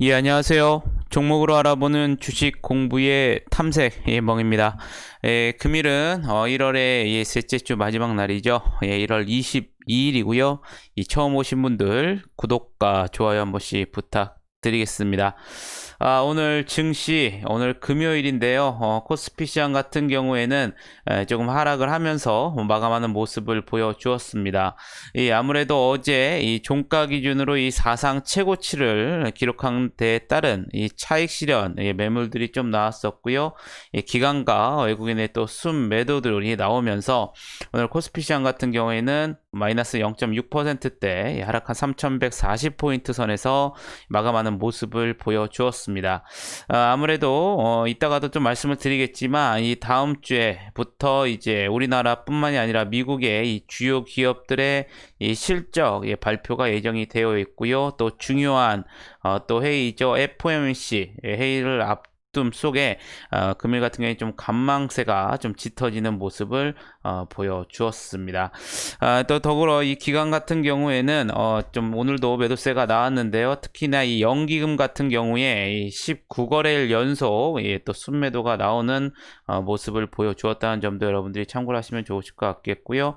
예, 안녕하세요. 종목으로 알아보는 주식 공부의 탐색 예, 멍입니다. 예, 금일은 어, 1월의 예, 셋째 주 마지막 날이죠. 예, 1월 22일이고요. 이 처음 오신 분들 구독과 좋아요 한 번씩 부탁 드리겠습니다. 아, 오늘 증시 오늘 금요일인데요. 어, 코스피 시장 같은 경우에는 에, 조금 하락을 하면서 마감하는 모습을 보여주었습니다. 이 아무래도 어제 이 종가 기준으로 이 사상 최고치를 기록한 데에 따른 이 차익 실현 예, 매물들이 좀 나왔었고요. 이 기관과 외국인의 또 순 매도들이 나오면서 오늘 코스피 시장 같은 경우에는 마이너스 0.6%대 하락한 3,140포인트 선에서 마감하는 모습을 보여주었습니다. 아, 무래도 어, 이따가도 좀 말씀을 드리겠지만 이 다음 주에부터 이제 우리나라뿐만이 아니라 미국의 이 주요 기업들의 이 실적 예, 발표가 예정이 되어 있고요. 또 중요한 어, 또 회의죠. FOMC 회의를 앞 둠 속에 어, 금일 같은 경우에 좀 간망세가 좀 짙어지는 모습을 어, 보여주었습니다. 아, 또 더불어 이 기간 같은 경우에는 어, 좀 오늘도 매도세가 나왔는데요. 특히나 이 연기금 같은 경우에 이 19거래일 연속 예, 또 순매도가 나오는 어, 모습을 보여주었다는 점도 여러분들이 참고를 하시면 좋으실 것 같겠고요.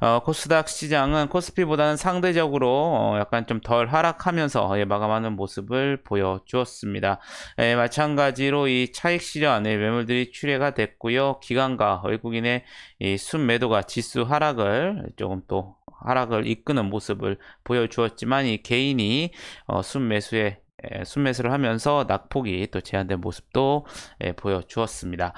어, 코스닥 시장은 코스피보다는 상대적으로 어, 약간 좀 덜 하락하면서 예, 마감하는 모습을 보여주었습니다. 예, 마찬가지로 이 차익 실현의 매물들이 출회가 됐고요. 기관과 외국인의 이순 매도가 지수 하락을 조금 또 하락을 이끄는 모습을 보여주었지만 이 개인이 어, 순매수에 에, 순매수를 하면서 낙폭이 또 제한된 모습도 에, 보여주었습니다.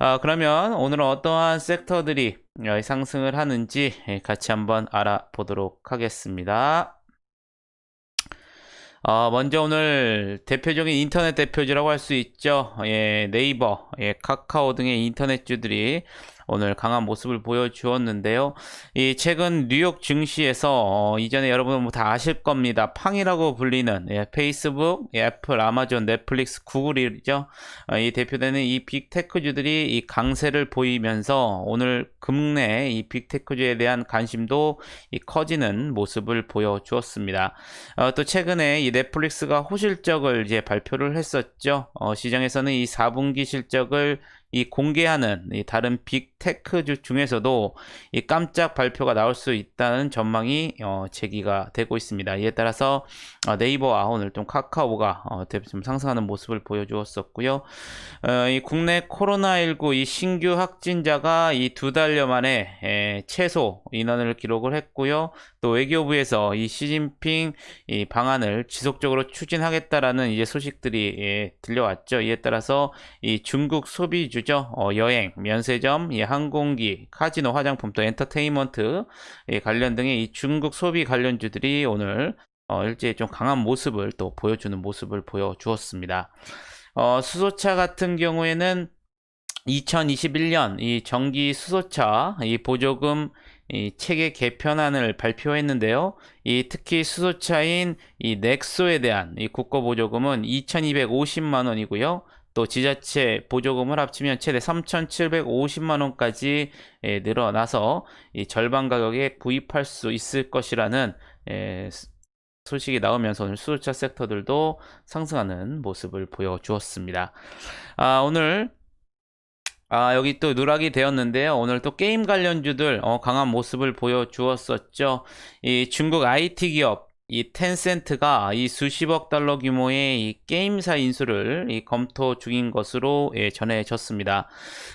아, 그러면 오늘은 어떠한 섹터들이 어, 상승을 하는지 에, 같이 한번 알아보도록 하겠습니다. 어, 먼저 오늘 대표적인 인터넷 대표주라고 할 수 있죠. 예, 네이버, 예, 카카오 등의 인터넷주들이 오늘 강한 모습을 보여주었는데요. 이 최근 뉴욕 증시에서 어, 이전에 여러분은 뭐다 아실 겁니다. 팡이라고 불리는 예, 페이스북, 예, 애플, 아마존, 넷플릭스, 구글이죠. 어, 이 대표되는 이 빅테크주들이 이 강세를 보이면서 오늘 국내 이 빅테크주에 대한 관심도 이 커지는 모습을 보여주었습니다. 어, 또 최근에 이 넷플릭스가 호실적을 이제 발표를 했었죠. 어, 시장에서는 이 4분기 실적을 이 공개하는 이 다른 빅테크주 중에서도 이 깜짝 발표가 나올 수 있다는 전망이 어, 제기가 되고 있습니다. 이에 따라서 어, 네이버와 오늘 좀 카카오가 어, 좀 상승하는 모습을 보여주었었고요. 어, 이 국내 코로나19 이 신규 확진자가 이 두 달여 만에 에, 최소 인원을 기록을 했고요. 또 외교부에서 이 시진핑 이 방안을 지속적으로 추진하겠다라는 이제 소식들이 예, 들려왔죠. 이에 따라서 이 중국 소비주 죠, 어, 여행, 면세점, 이 항공기, 카지노, 화장품, 또 엔터테인먼트 예, 관련 등의 이 중국 소비 관련주들이 오늘 어, 일제히 좀 강한 모습을 또 보여주는 모습을 보여주었습니다. 어, 수소차 같은 경우에는 2021년 이 정기 수소차 이 보조금 이 체계 개편안을 발표했는데요. 이 특히 수소차인 이 넥소에 대한 이 국고 보조금은 2,250만 원이고요. 또 지자체 보조금을 합치면 최대 3,750만 원까지 예, 늘어나서 이 절반 가격에 구입할 수 있을 것이라는 예, 소식이 나오면서 오늘 수소차 섹터들도 상승하는 모습을 보여주었습니다. 아, 오늘 아, 여기 또 누락이 되었는데요. 오늘 또 게임 관련주들 어, 강한 모습을 보여주었었죠. 이 중국 IT 기업 이 텐센트가 이 수십억 달러 규모의 이 게임사 인수를 이 검토 중인 것으로 예, 전해졌습니다.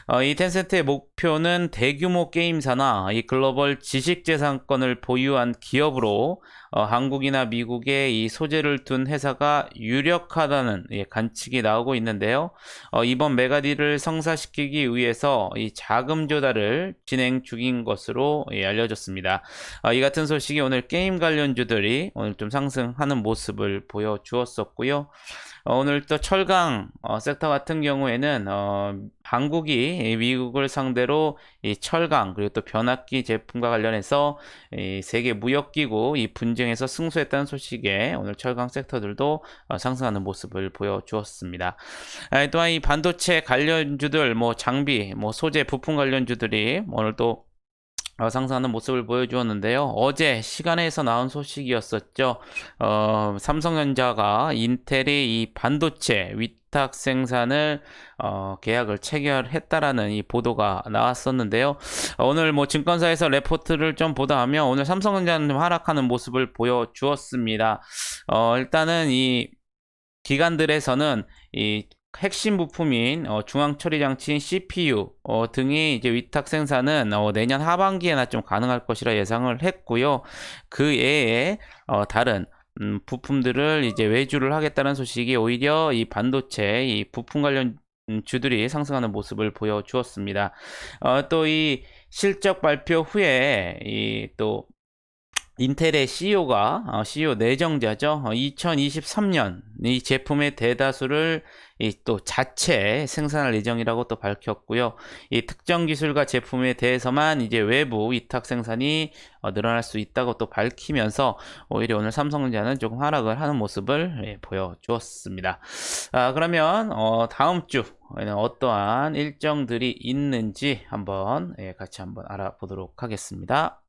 어, 이 텐센트의 목표는 대규모 게임사나 이 글로벌 지식재산권을 보유한 기업으로 어, 한국이나 미국에 이 소재를 둔 회사가 유력하다는 예, 관측이 나오고 있는데요. 어, 이번 메가디를 성사시키기 위해서 이 자금 조달을 진행 중인 것으로 예, 알려졌습니다. 어, 이 같은 소식이 오늘 게임 관련주들이 오늘 좀 상승하는 모습을 보여주었었고요. 어, 오늘 또 철강 어, 섹터 같은 경우에는 어, 한국이 미국을 상대로 이 철강 그리고 또 변압기 제품과 관련해서 이 세계 무역기구 이 분쟁에서 승소했다는 소식에 오늘 철강 섹터들도 어, 상승하는 모습을 보여주었습니다. 아, 또한 이 반도체 관련주들 뭐 장비 뭐 소재 부품 관련주들이 오늘 또 어, 상승하는 모습을 보여주었는데요. 어제 시간에서 나온 소식이었었죠. 어, 삼성전자가 인텔의 이 반도체 위탁 생산을 어, 계약을 체결했다라는 이 보도가 나왔었는데요. 어, 오늘 뭐 증권사에서 레포트를 좀 보다 하면 오늘 삼성전자는 좀 하락하는 모습을 보여주었습니다. 어, 일단은 이 기관들에서는 이 핵심 부품인 어, 중앙 처리 장치인 CPU 어, 등이 이제 위탁 생산은 어, 내년 하반기에나 좀 가능할 것이라 예상을 했고요. 그 외에 어, 다른 음, 부품들을 이제 외주를 하겠다는 소식이 오히려 이 반도체 이 부품 관련 음, 주들이 상승하는 모습을 보여주었습니다. 어, 또 이 실적 발표 후에 이또 인텔의 CEO가 어, CEO 내정자죠. 2023년 이 제품의 대다수를 이또 자체 생산할 예정이라고 또 밝혔고요. 이 특정 기술과 제품에 대해서만 이제 외부 위탁 생산이 어, 늘어날 수 있다고 또 밝히면서 오히려 오늘 삼성전자는 조금 하락을 하는 모습을 예, 보여주었습니다. 아, 그러면 어, 다음 주에는 어떠한 일정들이 있는지 한번 예, 같이 한번 알아보도록 하겠습니다.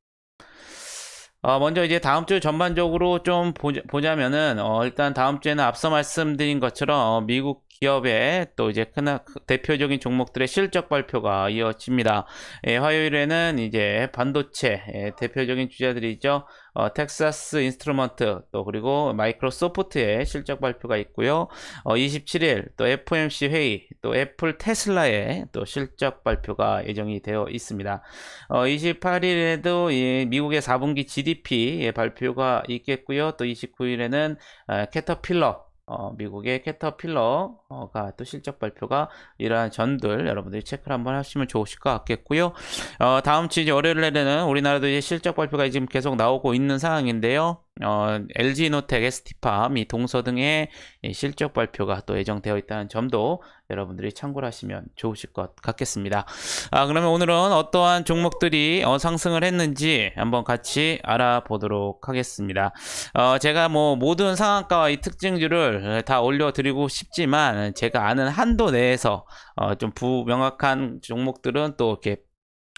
어, 먼저 이제 다음 주 전반적으로 좀 보자, 보자 면은, 어, 일단 다음 주에는 앞서 말씀드린 것처럼, 어, 미국 기업의 또 이제 큰 대표적인 종목들의 실적 발표가 이어집니다. 예, 화요일에는 이제 반도체 예, 대표적인 주자들이죠. 어, 텍사스 인스트루먼트 또 그리고 마이크로소프트의 실적 발표가 있고요. 어, 27일 또 FOMC 회의 또 애플 테슬라의 또 실적 발표가 예정이 되어 있습니다. 어, 28일에도 이 미국의 4분기 GDP 발표가 있겠고요. 또 29일에는 어, 캐터필러 어, 미국의 캐터필러가 또 실적 발표가 이러한 전들 여러분들이 체크를 한번 하시면 좋으실 것 같겠고요. 어, 다음 주 월요일에는 우리나라도 이제 실적 발표가 지금 계속 나오고 있는 상황인데요. 어, LG노텍, ST팜, 이 동서 등의 실적 발표가 또 예정되어 있다는 점도 여러분들이 참고를 하시면 좋으실 것 같겠습니다. 아, 그러면 오늘은 어떠한 종목들이 어, 상승을 했는지 한번 같이 알아보도록 하겠습니다. 어, 제가 뭐 모든 상한가와 이 특징들을 다 올려드리고 싶지만 제가 아는 한도 내에서 어, 좀 부 명확한 종목들은 또 이렇게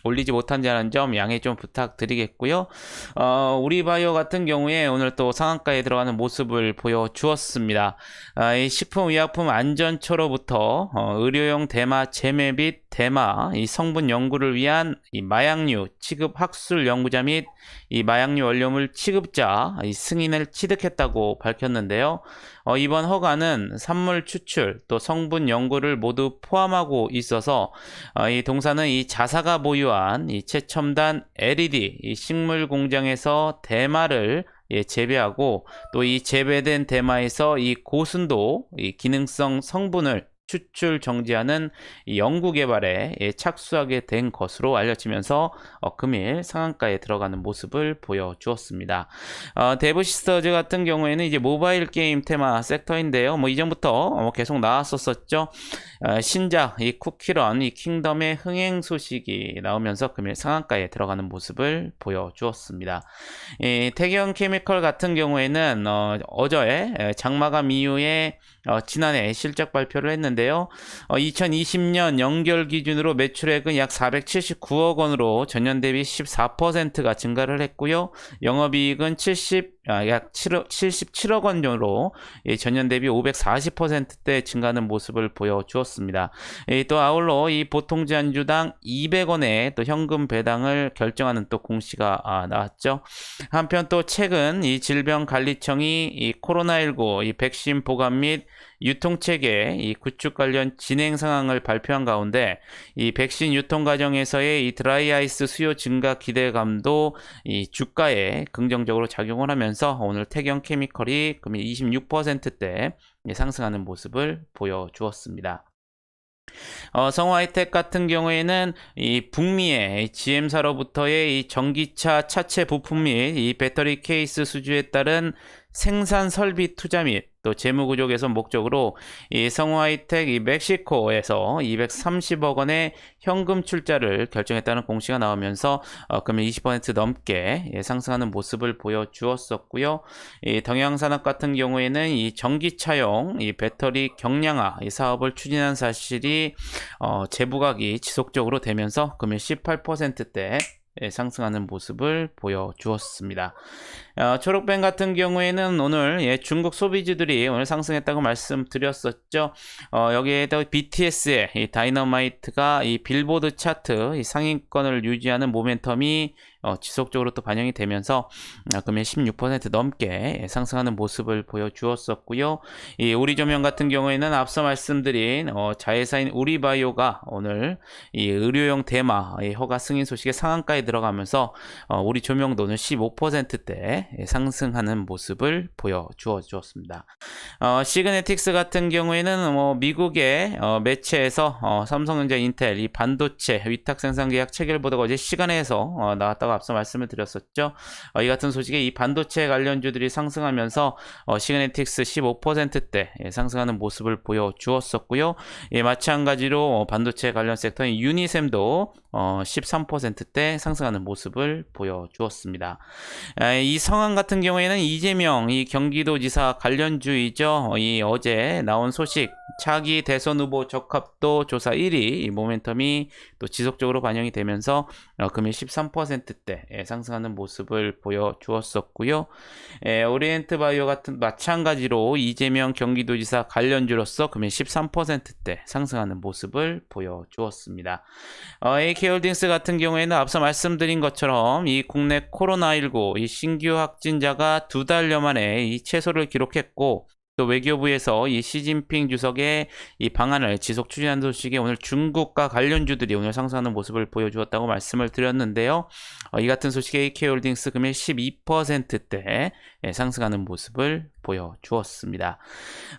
올리지 못한다는 점 양해 좀 부탁드리겠고요. 어, 우리바이오 같은 경우에 오늘 또 상한가에 들어가는 모습을 보여주었습니다. 아, 이 식품의약품 안전처로부터 어, 의료용 대마 재매 및 대마 이 성분 연구를 위한 이 마약류 취급 학술 연구자 및 이 마약류 원료물 취급자 이 승인을 취득했다고 밝혔는데요. 어, 이번 허가는 산물 추출 또 성분 연구를 모두 포함하고 있어서 어, 이 동사는 이 자사가 보유한 이 최첨단 LED 이 식물 공장에서 대마를 예, 재배하고 또 이 재배된 대마에서 이 고순도 이 기능성 성분을 추출 정지하는 연구 개발에 예, 착수하게 된 것으로 알려지면서 어, 금일 상한가에 들어가는 모습을 보여주었습니다. 어, 데브 시스터즈 같은 경우에는 이제 모바일 게임 테마 섹터인데요. 뭐 이전부터 어, 계속 나왔었었죠. 어, 신작 이 쿠키런 이 킹덤의 흥행 소식이 나오면서 금일 상한가에 들어가는 모습을 보여주었습니다. 이 태경 케미컬 같은 경우에는 어, 어제 장마감 이후에 어, 지난해 실적 발표를 했는데요. 어, 2020년 연결 기준으로 매출액은 약 479억 원으로 전년 대비 14%가 증가를 했고요. 영업이익은 70, 아, 약 7억, 77억 원 정도로 예, 전년 대비 540%대 증가하는 모습을 보여주었습니다. 예, 또 아울러 이 보통 제한주당 200원의 또 현금 배당을 결정하는 또 공시가 아, 나왔죠. 한편 또 최근 이 질병관리청이 이 코로나19 이 백신 보관 및 유통체계 이 구축 관련 진행 상황을 발표한 가운데 이 백신 유통 과정에서의 이 드라이 아이스 수요 증가 기대감도 이 주가에 긍정적으로 작용을 하면서 오늘 태경 케미컬이 금일 26%대 상승하는 모습을 보여주었습니다. 어, 성화이텍 같은 경우에는 이 북미의 GM사로부터의 이 전기차 차체 부품 및 이 배터리 케이스 수주에 따른 생산 설비 투자 및 또 재무구조 개선 목적으로 이 성화이텍 이 멕시코에서 230억 원의 현금 출자를 결정했다는 공시가 나오면서 어, 금일 20% 넘게 예, 상승하는 모습을 보여주었었고요. 이 동양산업 같은 경우에는 이 전기차용 이 배터리 경량화 이 사업을 추진한 사실이 어, 재부각이 지속적으로 되면서 금일 18%대 예, 상승하는 모습을 보여주었습니다. 어, 초록뱅 같은 경우에는 오늘 예, 중국 소비주들이 오늘 상승했다고 말씀드렸었죠. 어, 여기에다 BTS의 이 다이너마이트가 이 빌보드 차트 이 상위권을 유지하는 모멘텀이 어, 지속적으로 또 반영이 되면서 어, 금일 16% 넘게 예, 상승하는 모습을 보여주었었고요. 이 우리조명 같은 경우에는 앞서 말씀드린 어, 자회사인 우리바이오가 오늘 이 의료용 대마 이 허가 승인 소식에 상한가에 들어가면서 어, 우리 조명도 오늘 15%대 예, 상승하는 모습을 보여주어 주었습니다. 어, 시그네틱스 같은 경우에는 뭐 미국의 어, 매체에서 어, 삼성전자, 인텔 이 반도체 위탁 생산 계약 체결 보도가 어제 시간에서 어, 나왔다고 앞서 말씀을 드렸었죠. 어, 이 같은 소식에 이 반도체 관련주들이 상승하면서 어, 시그네틱스 15%대 예, 상승하는 모습을 보여주었었고요. 예, 마찬가지로 어, 반도체 관련 섹터인 유니셈도 어, 13%대 상승하는 모습을 보여주었습니다. 에, 이 성황 같은 경우에는 이재명 이 경기도지사 관련주이죠. 어, 이 어제 나온 소식 차기 대선 후보 적합도 조사 1위 이 모멘텀이 또 지속적으로 반영이 되면서 어, 금일 13%대 예, 상승하는 모습을 보여주었었고요. 에, 오리엔트 바이오 같은 마찬가지로 이재명 경기도지사 관련주로서 금일 13%대 상승하는 모습을 보여주었습니다. 어, AK 홀딩스 같은 경우에는 앞서 말씀드린 것처럼 이 국내 코로나19 이 신규 확진자가 두 달여 만에 이 최소를 기록했고 또 외교부에서 이 시진핑 주석의 이 방안을 지속 추진하는 소식에 오늘 중국과 관련주들이 오늘 상승하는 모습을 보여주었다고 말씀을 드렸는데요. 어, 이 같은 소식에 AK홀딩스 금일 12%대 예, 상승하는 모습을 보여주었습니다.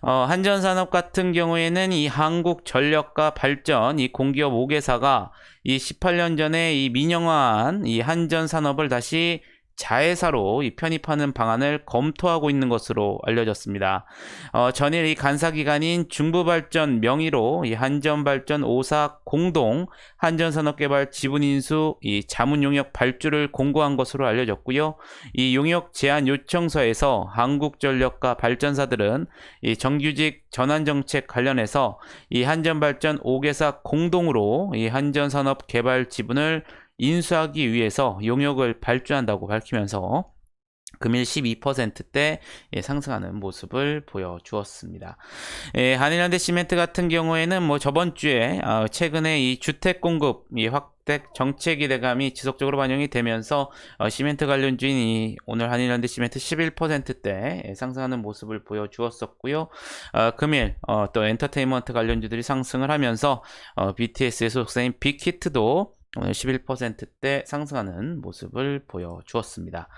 어, 한전산업 같은 경우에는 이 한국전력과 발전 이 공기업 5개사가 이 18년 전에 이 민영화한 이 한전산업을 다시 자회사로 이 편입하는 방안을 검토하고 있는 것으로 알려졌습니다. 어, 전일 이 간사기관인 중부발전 명의로 이 한전발전 5사 공동 한전산업개발 지분인수 이 자문용역 발주를 공고한 것으로 알려졌고요. 이 용역 제한 요청서에서 한국전력과 발전사들은 이 정규직 전환정책 관련해서 이 한전발전 5개사 공동으로 이 한전산업 개발 지분을 인수하기 위해서 용역을 발주한다고 밝히면서 금일 12%대 예, 상승하는 모습을 보여주었습니다. 예, 한일현대 시멘트 같은 경우에는 뭐 저번 주에 어, 최근에 이 주택 공급 이 확대 정책 기대감이 지속적으로 반영이 되면서 어, 시멘트 관련주인이 오늘 한일현대 시멘트 11%대 예, 상승하는 모습을 보여주었었고요. 어, 금일 어, 또 엔터테인먼트 관련주들이 상승을 하면서 어, BTS의 소속사인 빅히트도 오늘 11%대 상승하는 모습을 보여주었습니다.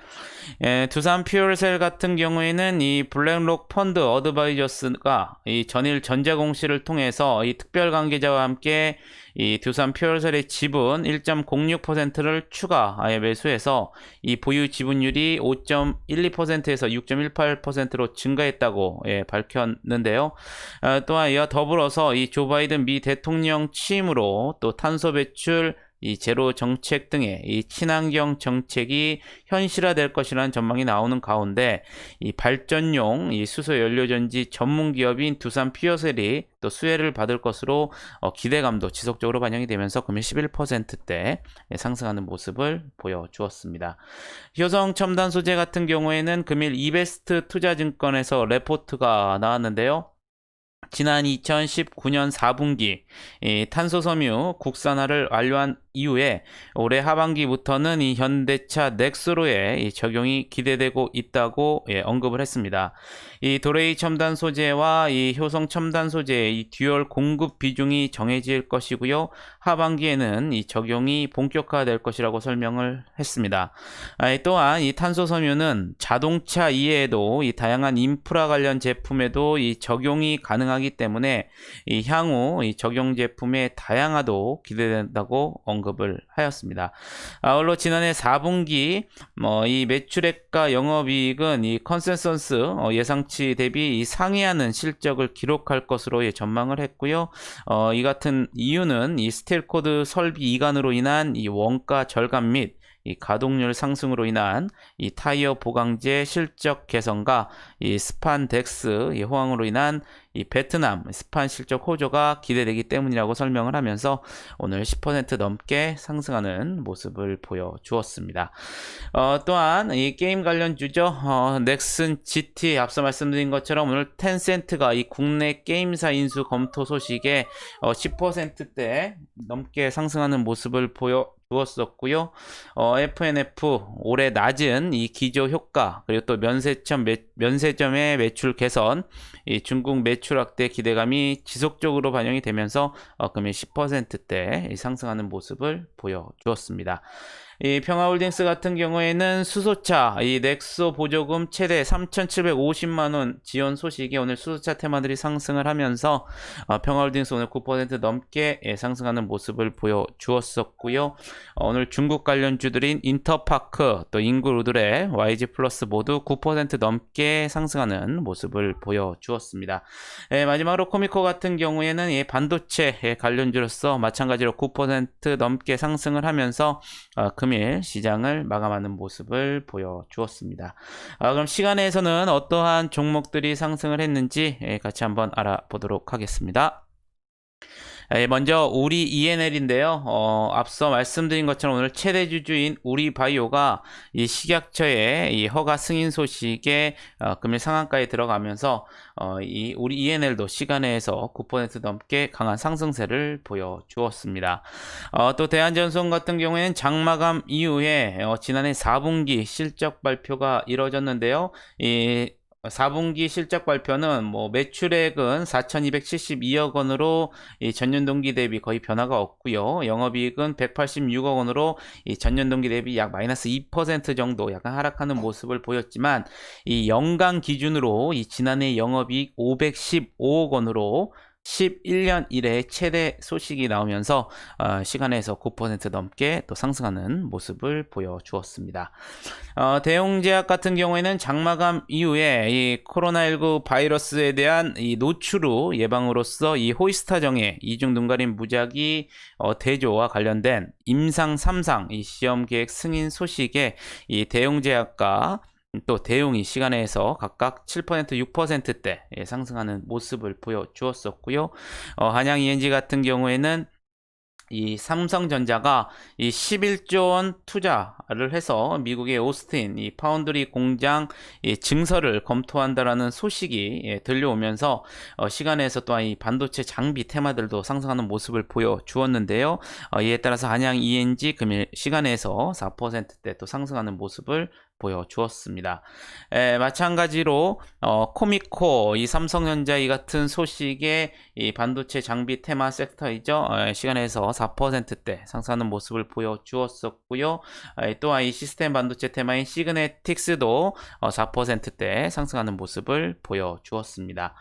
예, 두산 퓨얼셀 같은 경우에는 이 블랙록 펀드 어드바이저스가 이 전일 전자 공시를 통해서 이 특별 관계자와 함께 이 두산 퓨얼셀의 지분 1.06%를 추가 아예 매수해서 이 보유 지분율이 5.12%에서 6.18%로 증가했다고 예, 밝혔는데요. 어, 또한 이와 더불어서 이 조 바이든 미 대통령 취임으로 또 탄소 배출 이 제로 정책 등의 이 친환경 정책이 현실화될 것이라는 전망이 나오는 가운데 이 발전용 이 수소 연료 전지 전문 기업인 두산 피어셀이 또 수혜를 받을 것으로 어, 기대감도 지속적으로 반영이 되면서 금일 11%대 상승하는 모습을 보여주었습니다. 효성 첨단 소재 같은 경우에는 금일 이베스트 투자증권에서 레포트가 나왔는데요. 지난 2019년 4분기 탄소 섬유 국산화를 완료한 이후에 올해 하반기부터는 이 현대차 넥스로의 적용이 기대되고 있다고 예, 언급을 했습니다. 이 도레이 첨단 소재와 이 효성 첨단 소재의 이 듀얼 공급 비중이 정해질 것이고요. 하반기에는 이 적용이 본격화될 것이라고 설명을 했습니다. 아, 또한 이 탄소 섬유는 자동차 이외에도 이 다양한 인프라 관련 제품에도 이 적용이 가능하기 때문에 이 향후 이 적용 제품의 다양화도 기대된다고 언급 을 하였습니다. 아울러 지난해 4분기 뭐 이 매출액과 영업이익은 이 컨센서스 어, 예상치 대비 이 상회하는 실적을 기록할 것으로 예, 전망을 했고요. 어, 이 같은 이유는 이 스틸 코드 설비 이관으로 인한 이 원가 절감 및 이 가동률 상승으로 인한 이 타이어 보강제 실적 개선과 이 스판 덱스 이 호황으로 인한 이 베트남 스판 실적 호조가 기대되기 때문이라고 설명을 하면서 오늘 10% 넘게 상승하는 모습을 보여주었습니다. 어, 또한 이 게임 관련 주죠. 어, 넥슨 GT 앞서 말씀드린 것처럼 오늘 텐센트가 이 국내 게임사 인수 검토 소식에 어, 10%대 넘게 상승하는 모습을 보여 주었었고요. 어, FNF 올해 낮은 이 기조 효과 그리고 또 면세점 매, 면세점의 매출 개선, 이 중국 매출 확대 기대감이 지속적으로 반영이 되면서 어, 금일 10%대 상승하는 모습을 보여주었습니다. 이 평화홀딩스 같은 경우에는 수소차 이 넥소 보조금 최대 3,750만 원 지원 소식이 오늘 수소차 테마들이 상승을 하면서 어, 평화홀딩스 오늘 9% 넘게 예, 상승하는 모습을 보여주었었고요. 어, 오늘 중국 관련 주들인 인터파크 또 인구루드레 YG 플러스 모두 9% 넘게 상승하는 모습을 보여주었습니다. 예, 마지막으로 코미코 같은 경우에는 이 반도체 예, 관련주로서 마찬가지로 9% 넘게 상승을 하면서 어, 금일 시장을 마감하는 모습을 보여주었습니다. 아, 그럼 시간에서는 어떠한 종목들이 상승을 했는지 예, 같이 한번 알아보도록 하겠습니다. 예, 먼저 우리 ENL인데요. 어, 앞서 말씀드린 것처럼 오늘 최대 주주인 우리바이오가 이 식약처의 이 허가 승인 소식에 어, 금일 상한가에 들어가면서 어, 이 우리 ENL도 시간에서 9% 넘게 강한 상승세를 보여주었습니다. 어, 또 대한전송 같은 경우에는 장마감 이후에 어, 지난해 4분기 실적 발표가 이뤄졌는데요. 이 4분기 실적 발표는 뭐 매출액은 4,272억 원으로 이 전년 동기 대비 거의 변화가 없고요. 영업이익은 186억 원으로 이 전년 동기 대비 약 마이너스 2% 정도 약간 하락하는 모습을 보였지만 이 연간 기준으로 이 지난해 영업이익 515억 원으로 11년 이래 최대 소식이 나오면서 어, 시간에서 9% 넘게 또 상승하는 모습을 보여주었습니다. 어, 대웅제약 같은 경우에는 장마감 이후에 이 코로나19 바이러스에 대한 이 노출 후 예방으로서 이 호이스타정의 이중 눈가림 무작위 어, 대조와 관련된 임상 3상 이 시험 계획 승인 소식에 이 대웅제약과 또 대용이 시간에서 각각 7% 6%대 예, 상승하는 모습을 보여주었었고요. 어, 한양 ENG 같은 경우에는 이 삼성전자가 이 11조 원 투자를 해서 미국의 오스틴 이 파운드리 공장 이 증설을 검토한다라는 소식이 예, 들려오면서 어, 시간에서 또한 이 반도체 장비 테마들도 상승하는 모습을 보여주었는데요. 어, 이에 따라서 한양 ENG 금일 시간에서 4%대 또 상승하는 모습을 보여주었습니다. 에, 마찬가지로 어, 코미코, 이 삼성전자 이 같은 소식에 이 반도체 장비 테마 섹터이죠. 에, 시간에서 4%대 상승하는 모습을 보여주었었고요. 에, 또한 이 시스템 반도체 테마인 시그네틱스도 어, 4%대 상승하는 모습을 보여주었습니다.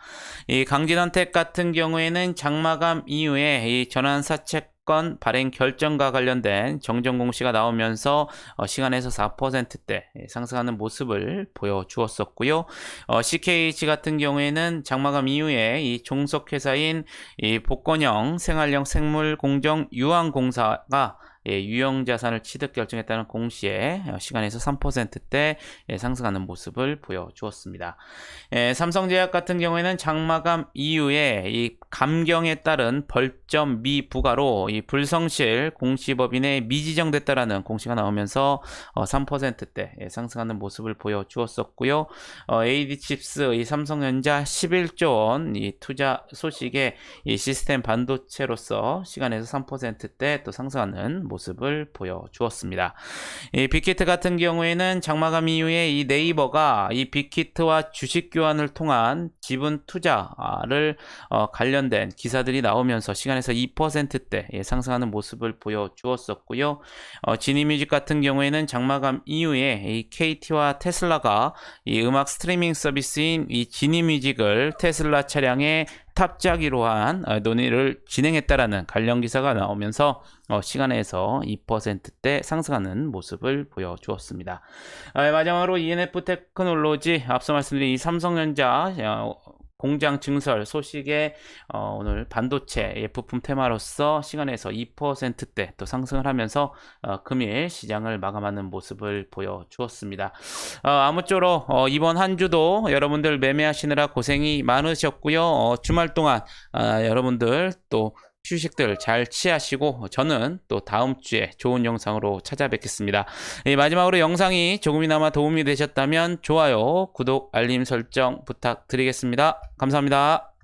이 강진원텍 같은 경우에는 장마감 이후에 이 전환 사채 건 발행 결정과 관련된 정정 공시가 나오면서 어, 시간에서 4%대 상승하는 모습을 보여주었었고요. 어, CKH 같은 경우에는 장마감 이후에 이 종속 회사인 이 복권형 생활형 생물 공정 유황공사가 예, 유형 자산을 취득 결정했다는 공시에 시간에서 3%대 예, 상승하는 모습을 보여주었습니다. 예, 삼성제약 같은 경우에는 장마감 이후에 이 감경에 따른 벌점 미 부과로 이 불성실 공시법인에 미지정됐다라는 공시가 나오면서 어, 3%대 예, 상승하는 모습을 보여주었었고요. 어, AD칩스 이 삼성전자 11조 원 이 투자 소식에 이 시스템 반도체로서 시간에서 3%대 또 상승하는 모습 을 보여주었습니다. 이 빅히트 같은 경우에는 장마감 이후에 이 네이버가 이 빅히트와 주식 교환을 통한 지분 투자를 어, 관련된 기사들이 나오면서 시간에서 2%대 예, 상승하는 모습을 보여주었었고요. 어, 지니뮤직 같은 경우에는 장마감 이후에 이 KT와 테슬라가 이 음악 스트리밍 서비스인 이 지니뮤직을 테슬라 차량에 탑재하기로 한 어, 논의를 진행했다라는 관련 기사가 나오면서 어, 시간에서 2%대 상승하는 모습을 보여주었습니다. 아, 마지막으로 ENF 테크놀로지 앞서 말씀드린 이 삼성전자 어, 공장 증설 소식에 어, 오늘 반도체 예, 부품 테마로서 시간에서 2%대 또 상승을 하면서 어, 금일 시장을 마감하는 모습을 보여주었습니다. 어, 아무쪼록 어, 이번 한 주도 여러분들 매매하시느라 고생이 많으셨고요. 어, 주말 동안 아, 여러분들 또 휴식들 잘 취하시고 저는 또 다음 주에 좋은 영상으로 찾아뵙겠습니다. 예, 마지막으로 영상이 조금이나마 도움이 되셨다면 좋아요, 구독, 알림 설정 부탁드리겠습니다. 감사합니다.